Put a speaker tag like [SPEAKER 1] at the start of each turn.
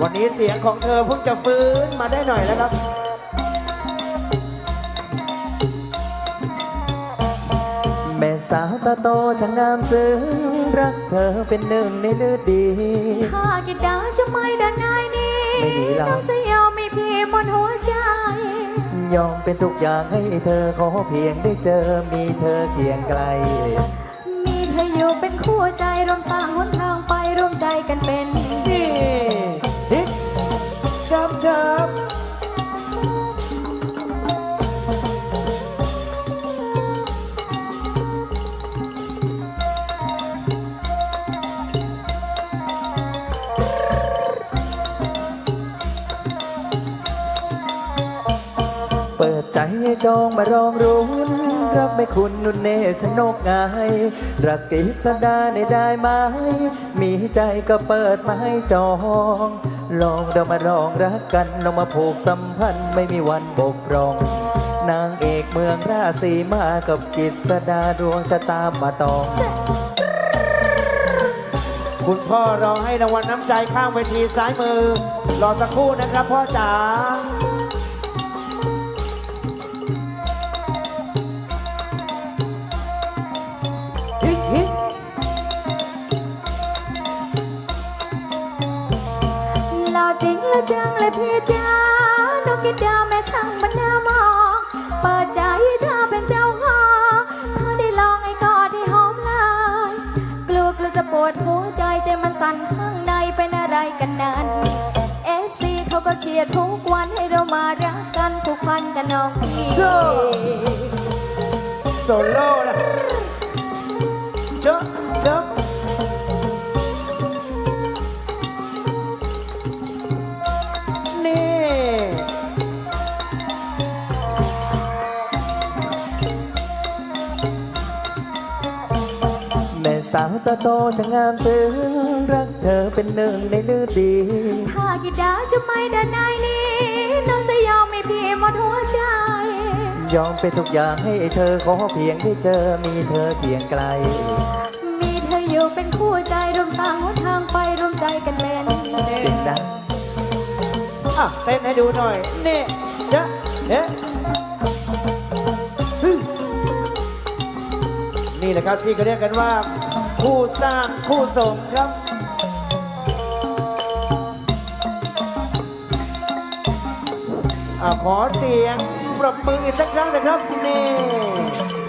[SPEAKER 1] วันนี้เสียงของเธอเพิ่งจะฟื้นมาได้หน่อยแล้วครับ
[SPEAKER 2] แม่สาวตาโตช่างงามซึ้งรักเธอเป็นหนึ่งในเลือดดี
[SPEAKER 3] ถ้ากิดดาจะไม่ได้ง่ายนี้
[SPEAKER 2] ไม่หนีหรอก
[SPEAKER 3] น้องจะยอมไม่พี่หมดหัวใจ
[SPEAKER 2] ยอมเป็นทุกอย่างให้เธอขอเพียงได้เจอมีเธอเคียงไกล
[SPEAKER 3] มีเธออยู่เป็นคู่ใจร่วมสร้างหน จ
[SPEAKER 2] ให้จองมารองรุ้นรักไม่คุณนุ่นเนชนกงายรักกฤษดาในได้ไหมมีใจก็เปิดมาให้จอง ลองเรามาลองรักกันเรามาผูกสัมพันธ์ไม่มีวันบกพร่อง นางเอกเมืองราศีมากับกฤษดาดวงชะตามาตอง
[SPEAKER 1] คุณพ่อรอให้รางวัลน้ำใจข้างเวทีซ้ายมือ รอสักครู่นะครับพ่อจ๋า
[SPEAKER 3] และจังเลยพี่จ้าน้องกิดดาแม่ช่างมันน่ามองเปิดใจถ้าเป็นเจ้าของถ้าได้ลองไอ้กอดที่หอมเลย กลัวกลัวจะปวดหัวใจใจมันสั่นข้างในเป็นอะไรกันนั้นเอฟซีเขาก็เชียร์ทุกวันให้เรามารักกันผูกพันกันน้องพี่
[SPEAKER 1] โซโล่นะ
[SPEAKER 2] สาวตาโตช่างงามซึ้งรักเธอเป็นหนึ่งในเลือดดี
[SPEAKER 3] ถ้ากิดาจะไม่เดินในนี้น้องจะยอมไม่พี่หมดหัวใจ
[SPEAKER 2] ยอมเป็นทุกอย่างให้เธอขอเพียงได้เจอมีเธอเคียงไกล
[SPEAKER 3] มีเธออยู่เป็นคู่ใจร่วมสร้างหนทางไปร่วมใจกันเป็น
[SPEAKER 2] จริงนะ
[SPEAKER 1] อะเต้นให้ดูหน่อย นี่เจ๊ะเอ๊ะฮึ่มนี่แหละครับที่เขาเรียกกันว่า คู่สร้างคู่สมครับอขอเสียงปรบมืออีกสักครั้งนะครับนี่